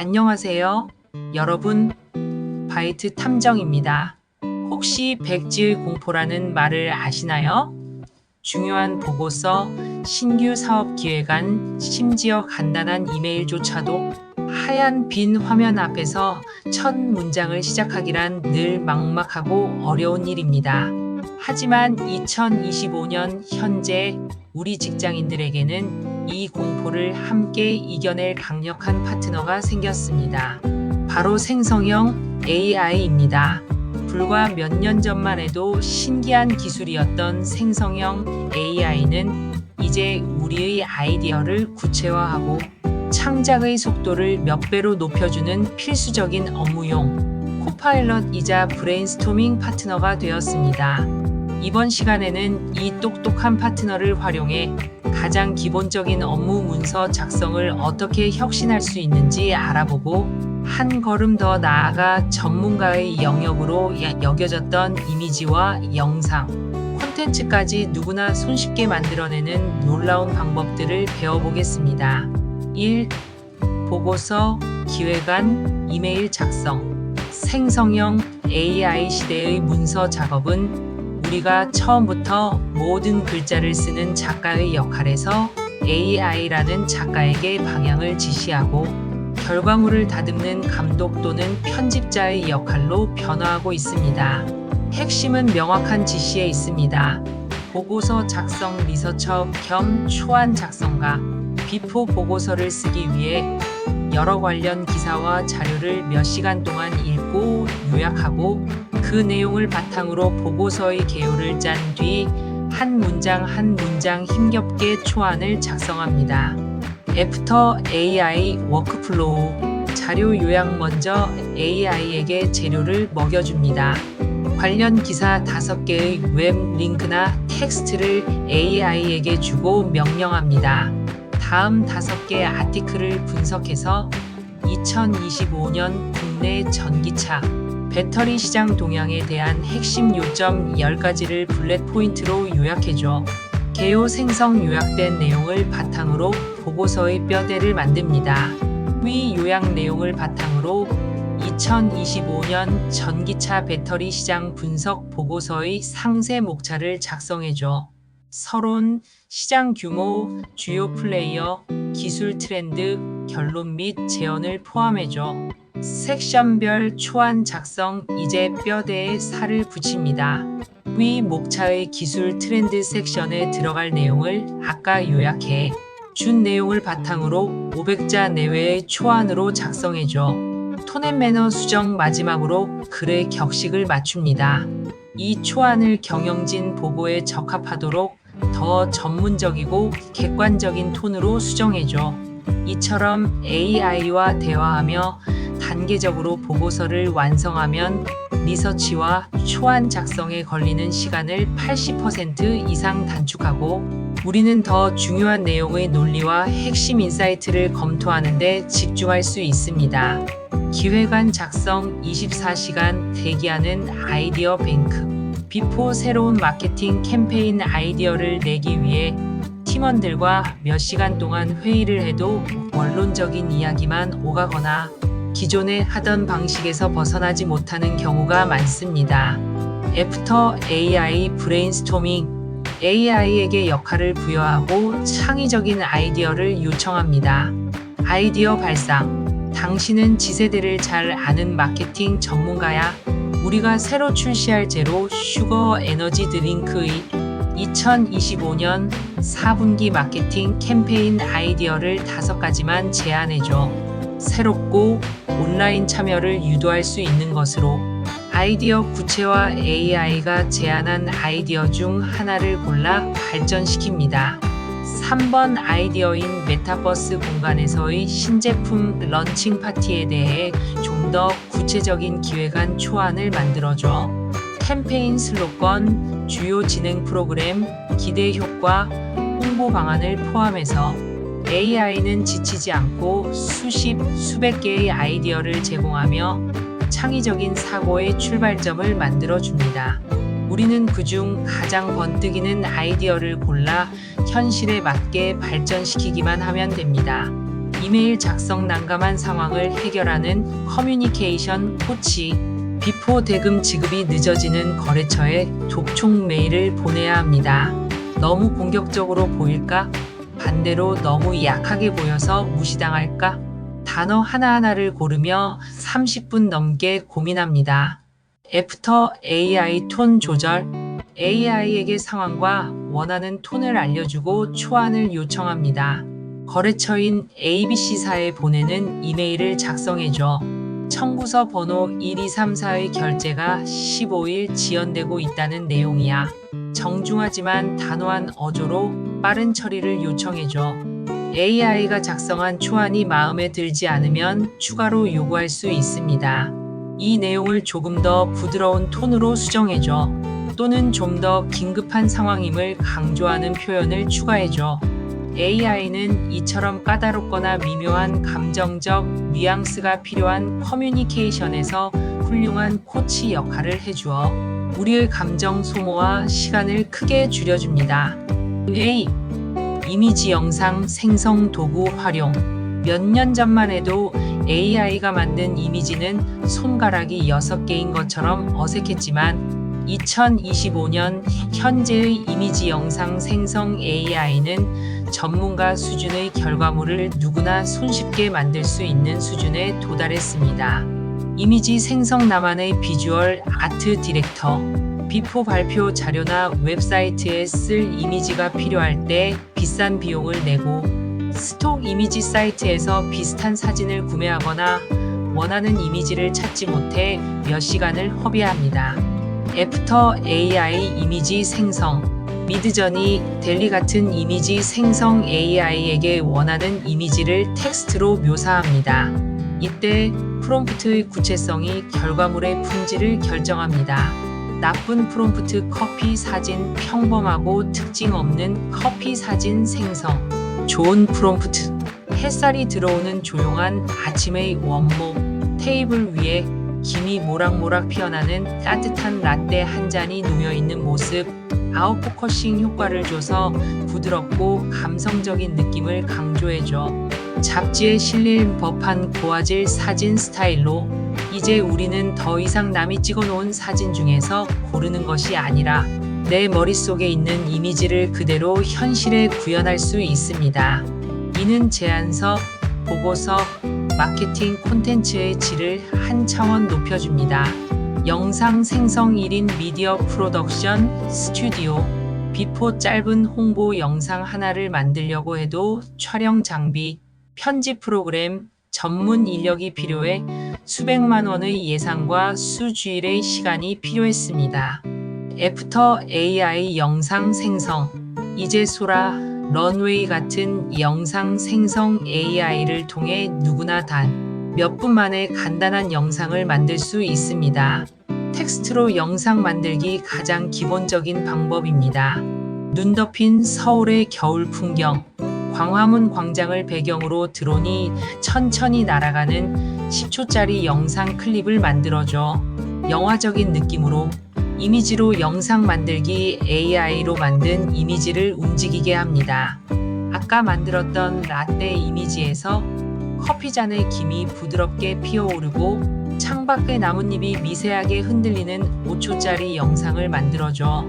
안녕하세요. 여러분, 바이트 탐정입니다. 혹시 백지의 공포라는 말을 아시나요? 중요한 보고서, 신규 사업 기획안, 심지어 간단한 이메일조차도 하얀 빈 화면 앞에서 첫 문장을 시작하기란 늘 막막하고 어려운 일입니다. 하지만 2025년 현재 우리 직장인들에게는 이 공포를 함께 이겨낼 강력한 파트너가 생겼습니다. 바로 생성형 AI입니다. 불과 몇 년 전만 해도 신기한 기술이었던 생성형 AI는 이제 우리의 아이디어를 구체화하고 창작의 속도를 몇 배로 높여주는 필수적인 업무용 코파일럿이자 브레인스토밍 파트너가 되었습니다. 이번 시간에는 이 똑똑한 파트너를 활용해 가장 기본적인 업무 문서 작성을 어떻게 혁신할 수 있는지 알아보고 한 걸음 더 나아가 전문가의 영역으로 야- 여겨졌던 이미지와 영상, 콘텐츠까지 누구나 손쉽게 만들어내는 놀라운 방법들을 배워보겠습니다. 1. 보고서, 기획안, 이메일 작성. 생성형 AI 시대의 문서 작업은 우리가 처음부터 모든 글자를 쓰는 작가의 역할에서 AI라는 작가에게 방향을 지시하고 결과물을 다듬는 감독 또는 편집자의 역할로 변화하고 있습니다. 핵심은 명확한 지시에 있습니다. 보고서 작성 리서처 겸 초안 작성가, 비포 보고서를 쓰기 위해 여러 관련 기사와 자료를 몇 시간 동안 읽 고 요약하고 그 내용을 바탕으로 보고서의 개요를 짠 뒤 한 문장 한 문장 힘겹게 초안을 작성합니다. 애프터 AI 워크플로우 자료 요약 먼저 AI에게 재료를 먹여줍니다. 관련 기사 5개의 웹 링크나 텍스트를 AI에게 주고 명령합니다. 다음 5개 아티클을 분석해서 2025년 국내 전기차 배터리 시장 동향에 대한 핵심 요점 10가지를 블렛 포인트로 요약해줘. 개요 생성 요약된 내용을 바탕으로 보고서의 뼈대를 만듭니다. 위 요약 내용을 바탕으로 2025년 전기차 배터리 시장 분석 보고서의 상세 목차를 작성해줘. 서론, 시장 규모, 주요 플레이어, 기술 트렌드, 결론 및 제언을 포함해줘. 섹션별 초안 작성, 이제 뼈대에 살을 붙입니다. 위 목차의 기술 트렌드 섹션에 들어갈 내용을 아까 요약해 준 내용을 바탕으로 500자 내외의 초안으로 작성해줘. 톤앤 매너 수정 마지막으로 글의 격식을 맞춥니다. 이 초안을 경영진 보고에 적합하도록 더 전문적이고 객관적인 톤으로 수정해줘. 이처럼 AI와 대화하며 단계적으로 보고서를 완성하면 리서치와 초안 작성에 걸리는 시간을 80% 이상 단축하고 우리는 더 중요한 내용의 논리와 핵심 인사이트를 검토하는데 집중할 수 있습니다. 기획안 작성 24시간 대기하는 아이디어 뱅크. 비포 새로운 마케팅 캠페인 아이디어를 내기 위해 팀원들과 몇 시간 동안 회의를 해도 원론적인 이야기만 오가거나 기존에 하던 방식에서 벗어나지 못하는 경우가 많습니다. 애프터 AI 브레인스토밍 AI에게 역할을 부여하고 창의적인 아이디어를 요청합니다. 아이디어 발상 당신은 지세대를 잘 아는 마케팅 전문가야. 우리가 새로 출시할 제로 슈거 에너지 드링크의 2025년 4분기 마케팅 캠페인 아이디어를 다섯 가지만 제안해줘. 새롭고 온라인 참여를 유도할 수 있는 것으로 아이디어 구체화 AI가 제안한 아이디어 중 하나를 골라 발전시킵니다. 3번 아이디어인 메타버스 공간에서의 신제품 런칭 파티에 대해 좀 더 구체적인 기획안 초안을 만들어줘. 캠페인 슬로건, 주요 진행 프로그램, 기대 효과, 홍보 방안을 포함해서 AI는 지치지 않고 수십, 수백 개의 아이디어를 제공하며 창의적인 사고의 출발점을 만들어 줍니다. 우리는 그중 가장 번뜩이는 아이디어를 골라 현실에 맞게 발전시키기만 하면 됩니다. 이메일 작성 난감한 상황을 해결하는 커뮤니케이션 코치. 비포 대금 지급이 늦어지는 거래처에 독촉 메일을 보내야 합니다. 너무 공격적으로 보일까? 반대로 너무 약하게 보여서 무시당할까? 단어 하나하나를 고르며 30분 넘게 고민합니다. 애프터 AI 톤 조절. AI에게 상황과 원하는 톤을 알려주고 초안을 요청합니다. 거래처인 ABC사에 보내는 이메일을 작성해줘. 청구서 번호 1234의 결제가 15일 지연되고 있다는 내용이야. 정중하지만 단호한 어조로 빠른 처리를 요청해줘. AI가 작성한 초안이 마음에 들지 않으면 추가로 요구할 수 있습니다. 이 내용을 조금 더 부드러운 톤으로 수정해줘. 또는 좀 더 긴급한 상황임을 강조하는 표현을 추가해줘. AI는 이처럼 까다롭거나 미묘한 감정적 뉘앙스가 필요한 커뮤니케이션에서 훌륭한 코치 역할을 해주어 우리의 감정 소모와 시간을 크게 줄여줍니다. A. 이미지 영상 생성 도구 활용. 몇 년 전만 해도 AI가 만든 이미지는 손가락이 6개인 것처럼 어색했지만 2025년 현재의 이미지 영상 생성 AI는 전문가 수준의 결과물을 누구나 손쉽게 만들 수 있는 수준에 도달했습니다. 이미지 생성 나만의 비주얼 아트 디렉터 비포 발표 자료나 웹사이트에 쓸 이미지가 필요할 때 비싼 비용을 내고 스톡 이미지 사이트에서 비슷한 사진을 구매하거나 원하는 이미지를 찾지 못해 몇 시간을 허비합니다. 애프터 AI 이미지 생성 미드전이 델리 같은 이미지 생성 AI에게 원하는 이미지를 텍스트로 묘사합니다. 이때 프롬프트의 구체성이 결과물의 품질을 결정합니다. 나쁜 프롬프트 커피 사진 평범하고 특징 없는 커피 사진 생성. 좋은 프롬프트. 햇살이 들어오는 조용한 아침의 원목. 테이블 위에 김이 모락모락 피어나는 따뜻한 라떼 한 잔이 놓여 있는 모습. 아웃포커싱 효과를 줘서 부드럽고 감성적인 느낌을 강조해줘. 잡지에 실릴 법한 고화질 사진 스타일로 이제 우리는 더 이상 남이 찍어 놓은 사진 중에서 고르는 것이 아니라 내 머릿속에 있는 이미지를 그대로 현실에 구현할 수 있습니다. 이는 제안서, 보고서, 마케팅 콘텐츠의 질을 한 차원 높여줍니다. 영상 생성 1인 미디어 프로덕션 스튜디오 비포 짧은 홍보 영상 하나를 만들려고 해도 촬영 장비, 편집 프로그램, 전문 인력이 필요해 수백만 원의 예산과 수주일의 시간이 필요했습니다. 애프터 AI 영상 생성 이제 소라 런웨이 같은 영상 생성 AI를 통해 누구나 단 몇 분 만에 간단한 영상을 만들 수 있습니다. 텍스트로 영상 만들기 가장 기본적인 방법입니다. 눈 덮인 서울의 겨울 풍경, 광화문 광장을 배경으로 드론이 천천히 날아가는 10초짜리 영상 클립을 만들어줘. 영화적인 느낌으로 이미지로 영상 만들기 AI로 만든 이미지를 움직이게 합니다. 아까 만들었던 라떼 이미지에서 커피잔의 김이 부드럽게 피어오르고 창밖의 나뭇잎이 미세하게 흔들리는 5초짜리 영상을 만들어줘.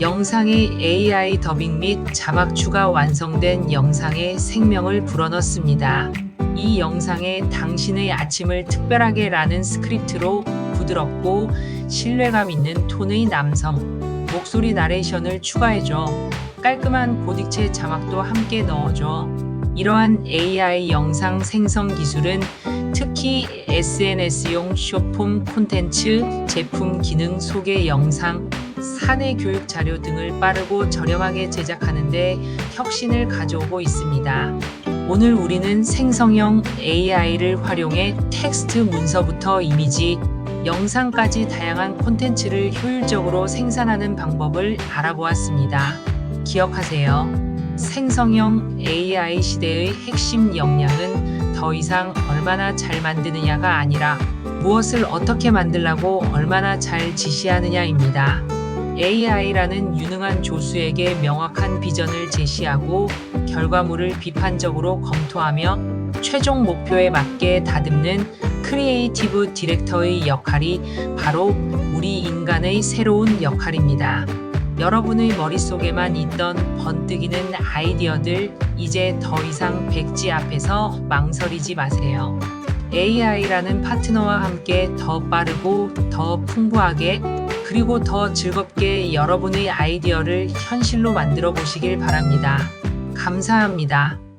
영상의 AI 더빙 및 자막 추가 완성된 영상에 생명을 불어넣습니다. 이 영상에 당신의 아침을 특별하게 라는 스크립트로 부드럽고 신뢰감 있는 톤의 남성, 목소리 나레이션을 추가해줘. 깔끔한 고딕체 자막도 함께 넣어줘. 이러한 AI 영상 생성 기술은 특히 SNS용 쇼폼 콘텐츠, 제품 기능 소개 영상, 사내 교육 자료 등을 빠르고 저렴하게 제작하는데 혁신을 가져오고 있습니다. 오늘 우리는 생성형 AI를 활용해 텍스트 문서부터 이미지, 영상까지 다양한 콘텐츠를 효율적으로 생산하는 방법을 알아보았습니다. 기억하세요. 생성형 AI 시대의 핵심 역량은 더 이상 얼마나 잘 만드느냐가 아니라 무엇을 어떻게 만들라고 얼마나 잘 지시하느냐입니다. AI라는 유능한 조수에게 명확한 비전을 제시하고 결과물을 비판적으로 검토하며 최종 목표에 맞게 다듬는 크리에이티브 디렉터의 역할이 바로 우리 인간의 새로운 역할입니다. 여러분의 머릿속에만 있던 번뜩이는 아이디어들 이제 더 이상 백지 앞에서 망설이지 마세요. AI라는 파트너와 함께 더 빠르고 더 풍부하게 그리고 더 즐겁게 여러분의 아이디어를 현실로 만들어 보시길 바랍니다. 감사합니다.